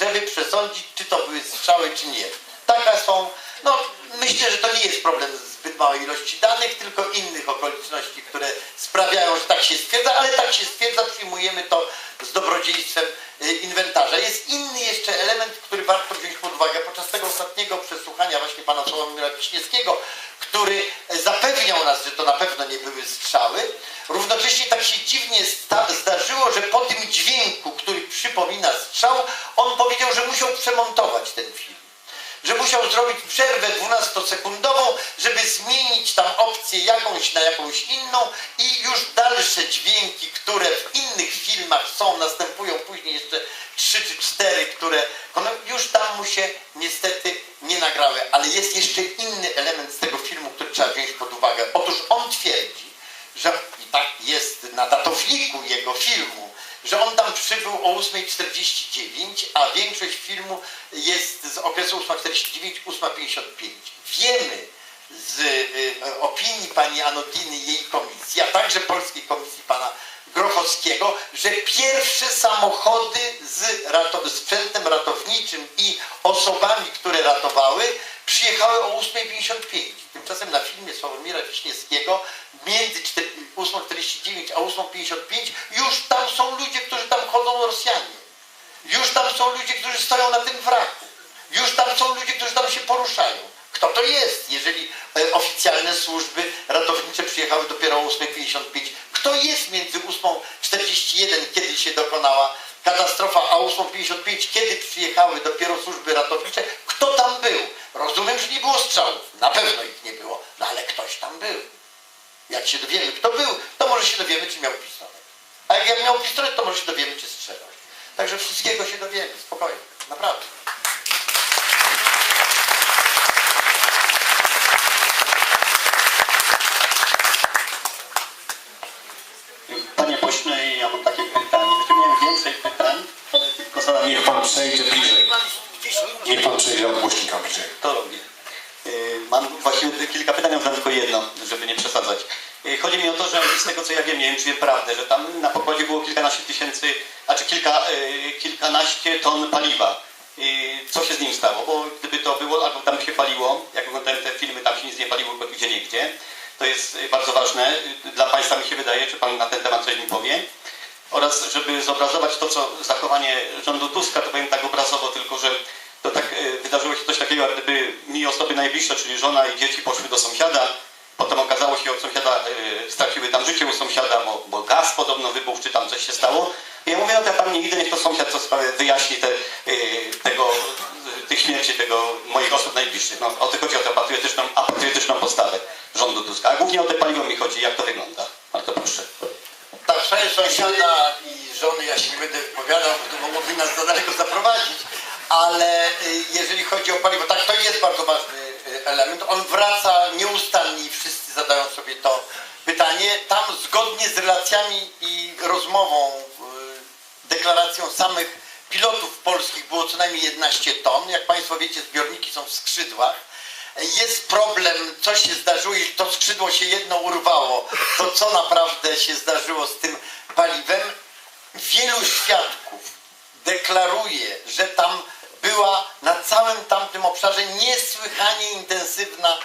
żeby przesądzić, czy to były strzały, czy nie. Taka są, no myślę, że to nie jest problem zbyt małej ilości danych, tylko innych okoliczności, które sprawiają, że tak się stwierdza, ale tak się stwierdza, przyjmujemy to z dobrodziejstwem y, inwentarza. Jest inny jeszcze element, który warto wziąć pod uwagę. Podczas tego ostatniego przesłuchania właśnie pana Sławomira Wiśniewskiego, który e, zapewniał nas, że to na pewno nie były strzały, równocześnie tak się dziwnie zdarzyło, że po tym dźwięku, który przypomina strzał, on powiedział, że musiał przemontować ten film że musiał zrobić przerwę 12-sekundową, żeby zmienić tam opcję jakąś na jakąś inną i już dalsze dźwięki, które w innych filmach są, następują później jeszcze trzy czy cztery, które już tam mu się niestety nie nagrały. Ale jest jeszcze inny element z tego filmu, który trzeba wziąć pod uwagę. Otóż on twierdzi, że i tak jest na datowniku jego filmu, że on tam przybył o 8.49, a większość filmu jest z okresu 8.49, 8.55. Wiemy z y, opinii pani Anotiny i jej komisji, a także Polskiej Komisji pana Grochowskiego, że pierwsze samochody z sprzętem ratowniczym i osobami, które ratowały, przyjechały o 8.55. Tymczasem na filmie Sławomira Wiśniewskiego między 4 8.49 a 8.55 już tam są ludzie, którzy tam chodzą Rosjanie. Już tam są ludzie, którzy stoją na tym wraku. Już tam są ludzie, którzy tam się poruszają. Kto to jest, jeżeli e, oficjalne służby ratownicze przyjechały dopiero o 8.55? Kto jest między 8.41, kiedy się dokonała katastrofa, a 8.55, kiedy przyjechały dopiero służby ratownicze? Kto tam był? Rozumiem, że nie było strzałów. Na pewno ich nie było, no ale ktoś tam był. Jak się dowiemy, kto był, to może się dowiemy, czy miał pistolet. A jak ja miał pistolet, to może się dowiemy, czy strzelał. Także wszystkiego się dowiemy, spokojnie, naprawdę. Panie pośle, ja mam takie pytanie. Znaczy miałem więcej pytań, ale tylko zadam Niech pan przejdzie bliżej. Niech pan przejdzie od głośnika bliżej. To robię. Yy, Mam właściwie kilka pytań, ale tylko jedno, żeby nie przesadzać. Yy, Chodzi mi o to, że z tego co ja wiem, nie wiem czy prawdę, że tam na pokładzie było kilkanaście tysięcy, a czy kilka, yy, kilkanaście ton paliwa. Yy, Co się z nim stało? Bo gdyby to było, albo tam się paliło, jak oglądałem te filmy, tam się nic nie paliło, tylko gdzie niegdzie. To jest bardzo ważne. Dla Państwa mi się wydaje, czy Pan na ten temat coś mi powie. Oraz żeby zobrazować to, co zachowanie rządu Tuska, to powiem tak obrazowo tylko, że to tak wydarzyło się coś takiego, jak gdyby mi osoby najbliższe, czyli żona i dzieci poszły do sąsiada, potem okazało się, od sąsiada e, straciły tam życie u sąsiada, bo, bo gaz podobno wybuchł, czy tam coś się stało. I ja mówię, no to ja tam nie idę, niech to sąsiad co sprawę wyjaśni te, e, tego, e, tych śmierci tego moich osób najbliższych. No, o to chodzi o tę patriotyczną, a patriotyczną postawę rządu Tuska. A głównie o te paliwo mi chodzi, jak to wygląda. Bardzo proszę. Tak, sprawie sąsiada i żony ja się nie będę wypowiadał, bo to mogłoby nas za daleko zaprowadzić, ale y, jeżeli chodzi o paliwo, tak, to jest bardzo ważny y, element. On wraca nieustannie zadają sobie to pytanie. Tam zgodnie z relacjami i rozmową, y, deklaracją samych pilotów polskich było co najmniej 11 ton. Jak Państwo wiecie, zbiorniki są w skrzydłach. Jest problem, co się zdarzyło, jeśli to skrzydło się jedno urwało, to co naprawdę się zdarzyło z tym paliwem? Wielu świadków deklaruje, że tam była na całym tamtym obszarze niesłychanie intensywna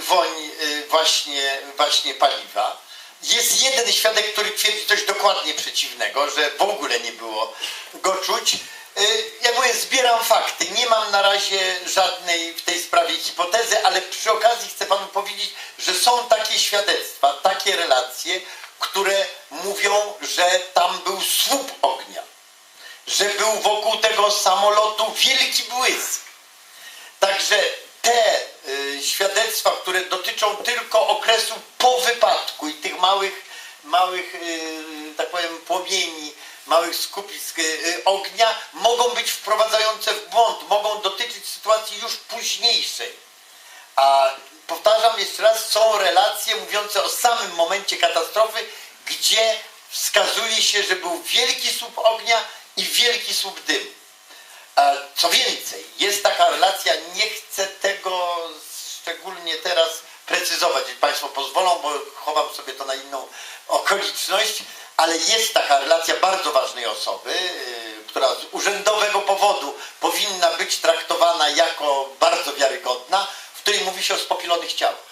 woń e, właśnie, właśnie paliwa. Jest jeden świadek, który twierdzi coś dokładnie przeciwnego, że w ogóle nie było go czuć. Y, Jak mówię, zbieram fakty. Nie mam na razie żadnej w tej sprawie hipotezy, ale przy okazji chcę panu powiedzieć, że są takie świadectwa, takie relacje, które mówią, że tam był słup ognia, że był wokół tego samolotu wielki błysk. Także te y, świadectwa, które dotyczą tylko okresu po wypadku i tych małych, małych y, tak powiem, płomieni, małych skupisk y, y, ognia, mogą być wprowadzające w błąd, mogą dotyczyć sytuacji już późniejszej. A powtarzam jeszcze raz, są relacje mówiące o samym momencie katastrofy, gdzie wskazuje się, że był wielki słup ognia i wielki słup dymu. Co więcej, jest taka relacja, nie chcę tego szczególnie teraz precyzować, jeśli Państwo pozwolą, bo chowam sobie to na inną okoliczność, ale jest taka relacja bardzo ważnej osoby, y, która z urzędowego powodu powinna być traktowana jako bardzo wiarygodna, w której mówi się o spopielonych ciałach.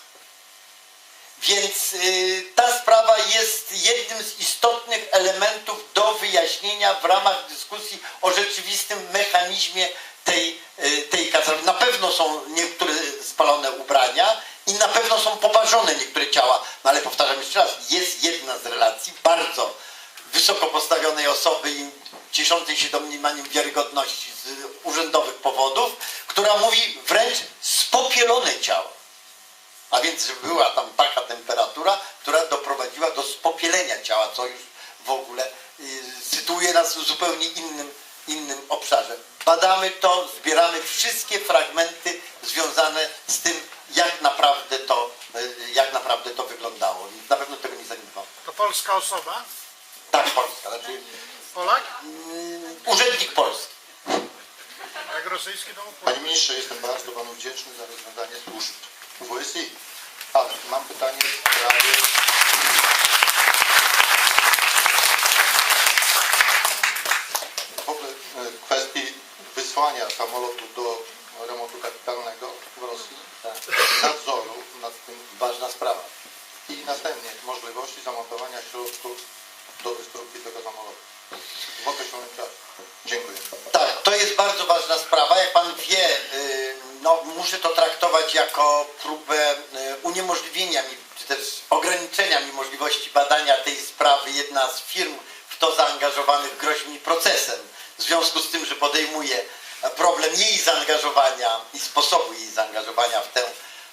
Więc y, ta sprawa jest jednym z istotnych elementów do wyjaśnienia w ramach dyskusji o rzeczywistym mechanizmie tej, y, tej katastrofi. Na pewno są niektóre spalone ubrania i na pewno są poparzone niektóre ciała, no ale powtarzam jeszcze raz, jest jedna z relacji bardzo wysoko postawionej osoby i cieszącej się domniemaniem wiarygodności z urzędowych powodów, która mówi wręcz spopielone ciało. A więc była tam taka temperatura, która doprowadziła do spopielenia ciała, co już w ogóle y, sytuuje nas w zupełnie innym, innym obszarze. Badamy to, zbieramy wszystkie fragmenty związane z tym, jak naprawdę to, y, jak naprawdę to wyglądało. Więc na pewno tego nie zaniedbam. To polska osoba? Tak, Polska. Znaczy, Polak? mm, urzędnik polski. A jak rosyjski to mógł Panie ministrze, jestem bardzo panu wdzięczny za rozwiązanie służb WSI. Ale mam pytanie w sprawie w ogóle e, kwestii wysłania samolotu do remontu kapitalnego w Rosji, nadzoru nad tym Ważna sprawa. i następnie możliwości zamontowania środków do destrukcji tego samolotu w określonym czasie. Dziękuję. Tak, to jest bardzo ważna sprawa. Jak pan wie, y, no, muszę to traktować jako próbę y, uniemożliwienia mi, czy też ograniczenia mi możliwości badania tej sprawy. Jedna z firm w to zaangażowanych grozi mi procesem. W związku z tym, że podejmuje jej zaangażowania i sposobu jej zaangażowania w tę,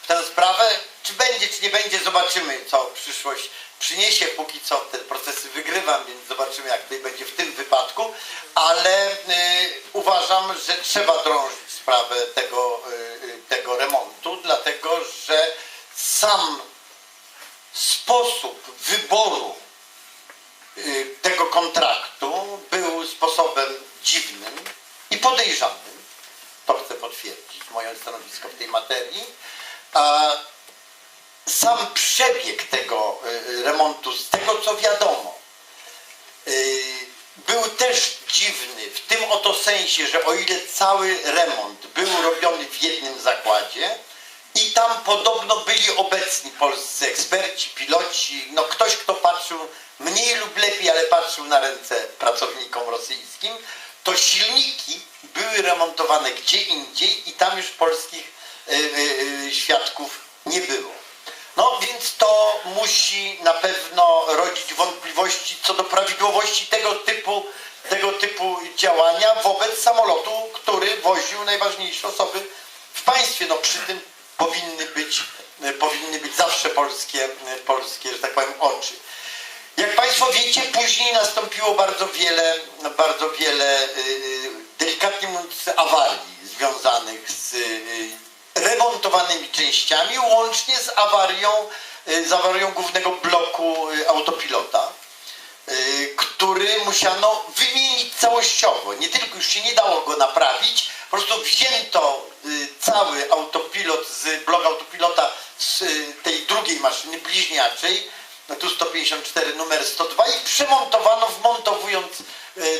w tę sprawę. Czy będzie, czy nie będzie, zobaczymy, co przyszłość przyniesie. Póki co te procesy wygrywam, więc zobaczymy, jak będzie w tym wypadku. Ale y, uważam, że trzeba drążyć sprawę tego, y, y, tego remontu, dlatego że sam sposób wyboru y, tego kontraktu był sposobem dziwnym i podejrzanym. To chcę potwierdzić, moje stanowisko w tej materii. A sam przebieg tego y, remontu, z tego co wiadomo, y, był też dziwny w tym oto sensie, że o ile cały remont był robiony w jednym zakładzie i tam podobno byli obecni polscy eksperci, piloci, no ktoś kto patrzył mniej lub lepiej, ale patrzył na ręce pracownikom rosyjskim, to silniki były remontowane gdzie indziej i tam już polskich y, y, y, świadków nie było. No więc to musi na pewno rodzić wątpliwości co do prawidłowości tego typu, tego typu działania wobec samolotu, który woził najważniejsze osoby w państwie. No przy tym powinny być, powinny być zawsze polskie, polskie, że tak powiem, oczy. Jak Państwo wiecie, później nastąpiło bardzo wiele, bardzo wiele, y, y, delikatnie mówiąc, częściami, łącznie z awarią, y, z awarią głównego bloku y, autopilota, y, który musiano wymienić całościowo. Nie tylko już się nie dało go naprawić, po prostu wzięto cały autopilot z bloku autopilota z tej drugiej maszyny bliźniaczej, no tu 154 numer 102 i przemontowano wmontowując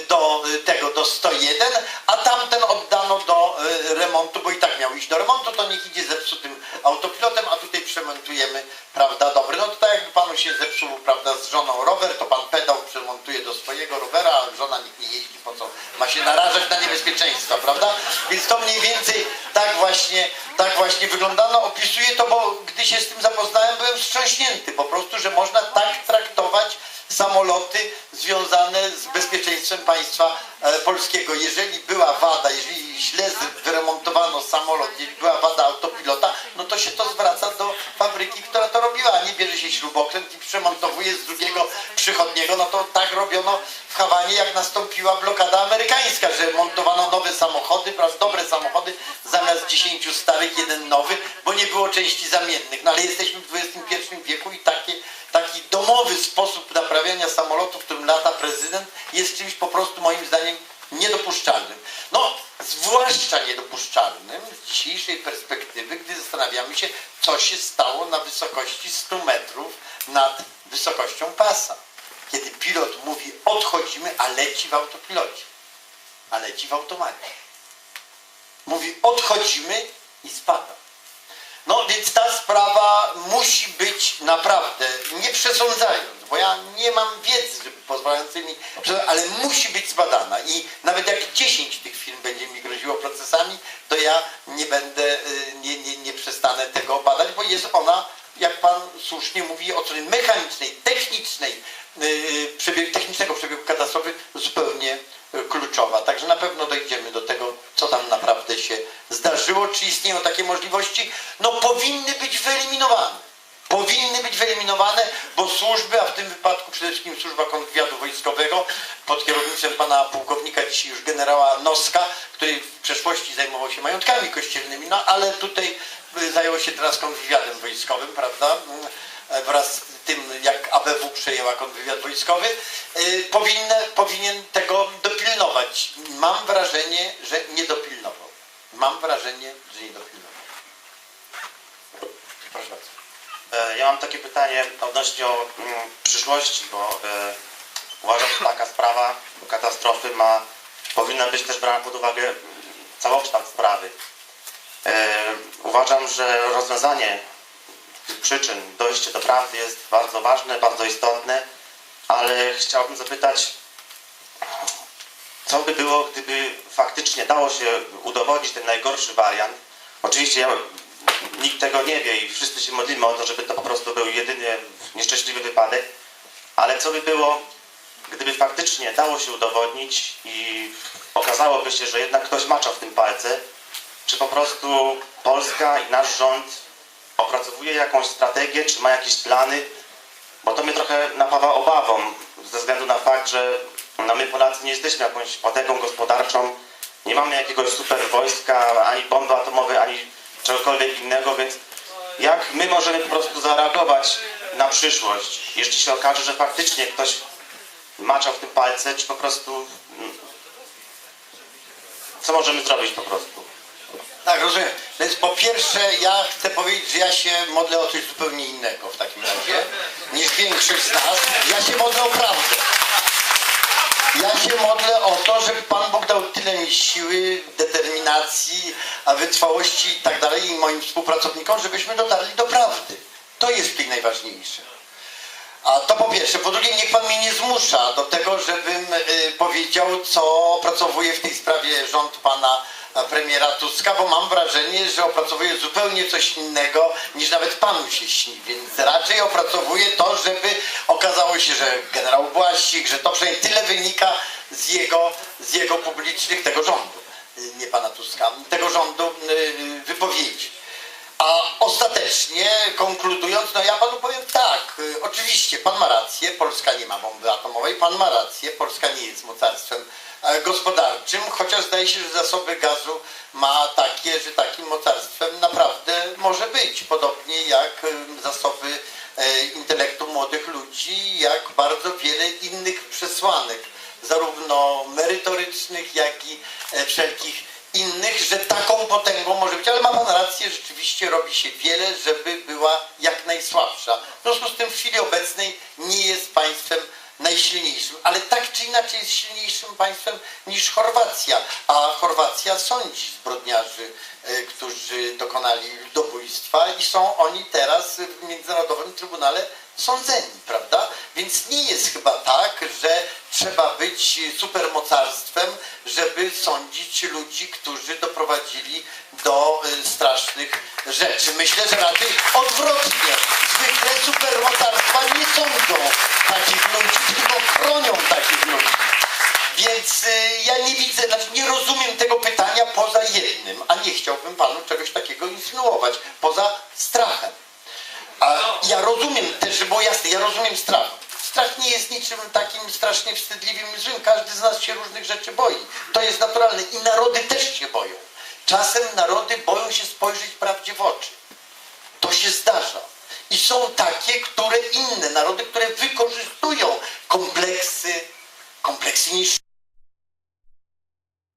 do tego do 101, a tamten oddano do remontu, bo i tak miał iść do remontu, to niech idzie zepsutym autopilotem, a tutaj przemontujemy, prawda, dobry. No to tak jakby panu się zepsuł, prawda, z żoną rower, to pan pedał przemontuje do swojego rowera, a żona nikt nie jeździ, po co ma się narażać na niebezpieczeństwa, prawda? Więc to mniej więcej tak właśnie, tak właśnie wyglądano. Opisuję to, bo gdy się z tym zapoznałem, byłem wstrząśnięty po prostu, że można tak traktować samoloty związane z bezpieczeństwem państwa e, polskiego. Jeżeli była wada, jeżeli źle wyremontowano samolot, jeżeli była wada autopilota, no to się to zwraca do fabryki, która to robiła, a nie bierze się śrubokręt i przemontowuje z drugiego przychodniego. No to tak robiono w Hawanie, jak nastąpiła blokada amerykańska, że montowano nowe samochody, prawda, dobre samochody, zamiast 10 starych, jeden nowy, bo nie było części zamiennych. No ale jesteśmy w XXI wieku i takie, taki domowy sposób naprawiania samolotu, w którym lata prezydent, jest czymś po prostu moim zdaniem niedopuszczalnym. No, zwłaszcza niedopuszczalnym z dzisiejszej perspektywy, gdy zastanawiamy się, co się stało wysokości 100 metrów nad wysokością pasa. Kiedy pilot mówi odchodzimy, a leci w autopilocie. a leci w automacie. Mówi odchodzimy i spada. No więc ta sprawa musi być naprawdę, nie przesądzając, bo ja nie mam wiedzy pozwalającej mi, ale musi być zbadana i nawet jak 10 tych firm będzie mi groziło procesami, to ja nie będę, y, nie, nie, nie przestanę tego badać, bo jest ona, jak Pan słusznie mówi, od strony mechanicznej, technicznej, yy, przebiegu, technicznego przebiegu katastrofy zupełnie y, kluczowa. Także na pewno dojdziemy do tego, co tam naprawdę się zdarzyło, czy istnieją takie możliwości. No powinny być wyeliminowane. Wyeliminowane, bo służby, a w tym wypadku przede wszystkim służba kontrwywiadu wojskowego pod kierownictwem pana pułkownika, dzisiaj już generała Noska, który w przeszłości zajmował się majątkami kościelnymi, no ale tutaj y, zajął się teraz kontrwywiadem wojskowym, prawda? Mm, Wraz z tym, jak ABW przejęła kontrwywiad wojskowy, y, powinny, powinien tego dopilnować. Mam wrażenie, że nie dopilnował. Mam wrażenie, że nie dopilnował. Proszę bardzo. E, Ja mam takie pytanie odnośnie mm, przyszłości, bo e, uważam, że taka sprawa katastrofy ma, powinna być też brana pod uwagę mm, całokształt sprawy. E, uważam, że rozwiązanie tych przyczyn, dojście do prawdy jest bardzo ważne, bardzo istotne, ale chciałbym zapytać, co by było, gdyby faktycznie dało się udowodnić ten najgorszy wariant? Oczywiście ja, nikt tego nie wie i wszyscy się modlimy o to, żeby to po prostu był jedyny nieszczęśliwy wypadek, ale co by było, gdyby faktycznie dało się udowodnić i okazałoby się, że jednak ktoś maczał w tym palce, czy po prostu Polska i nasz rząd opracowuje jakąś strategię, czy ma jakieś plany, bo to mnie trochę napawa obawą, ze względu na fakt, że no my Polacy nie jesteśmy jakąś potęgą gospodarczą, nie mamy jakiegoś super wojska, ani bomby atomowej, ani czegokolwiek innego, więc jak my możemy po prostu zareagować na przyszłość, jeśli się okaże, że faktycznie ktoś maczał w tym palce, czy po prostu... mm, Co możemy zrobić po prostu? Tak, rozumiem. Więc po pierwsze ja chcę powiedzieć, że ja się modlę o coś zupełnie innego w takim razie niż większość z nas. Ja się modlę o prawdę. Ja się modlę o to, żeby Pan Bóg dał tyle mi siły, determinacji, a wytrwałości i tak dalej i moim współpracownikom, żebyśmy dotarli do prawdy. To jest tej najważniejsze. A to po pierwsze. Po drugie, niech Pan mnie nie zmusza do tego, żebym y, powiedział, co opracowuje w tej sprawie rząd Pana premiera Tuska, bo mam wrażenie, że opracowuje zupełnie coś innego niż nawet Panu się śni, więc raczej opracowuje to, żeby że generał Błaszczyk, że to przynajmniej tyle wynika z jego, z jego publicznych, tego rządu, nie Pana Tuska, tego rządu y, wypowiedzi. A ostatecznie, konkludując, no ja panu powiem tak, y, oczywiście pan ma rację, Polska nie ma bomby atomowej, pan ma rację, Polska nie jest mocarstwem e, gospodarczym, chociaż zdaje się, że zasoby gazu ma takie, że takim mocarstwem naprawdę może być, podobnie jak y, zasoby intelektu młodych ludzi, jak bardzo wiele innych przesłanek, zarówno merytorycznych, jak i e, wszelkich innych, że taką potęgą może być, ale ma Pan rację, rzeczywiście robi się wiele, żeby była jak najsłabsza. W związku z tym w chwili obecnej nie jest państwem najsilniejszym, ale tak czy inaczej jest silniejszym państwem niż Chorwacja, a Chorwacja sądzi zbrodniarzy, e, którzy dokonali ludobójstwa i są oni teraz w Międzynarodowym Trybunale sądzeni, prawda? Więc nie jest chyba tak, że trzeba być supermocarstwem, żeby sądzić ludzi, którzy doprowadzili do y, strasznych rzeczy. Myślę, że raczej odwrotnie. Zwykle supermocarstwa nie sądzą takich ludzi, tylko chronią takich ludzi. Więc y, ja nie widzę, znaczy nie rozumiem tego pytania poza jednym, a nie chciałbym panu czegoś takiego insynuować, poza strachem. A ja rozumiem też, żeby było jasne, ja rozumiem strach. Strach nie jest niczym takim strasznie wstydliwym złym. Każdy z nas się różnych rzeczy boi. To jest naturalne i narody też się boją. Czasem narody boją się spojrzeć prawdzie w oczy. To się zdarza. I są takie, które inne narody, które wykorzystują kompleksy, kompleksy niż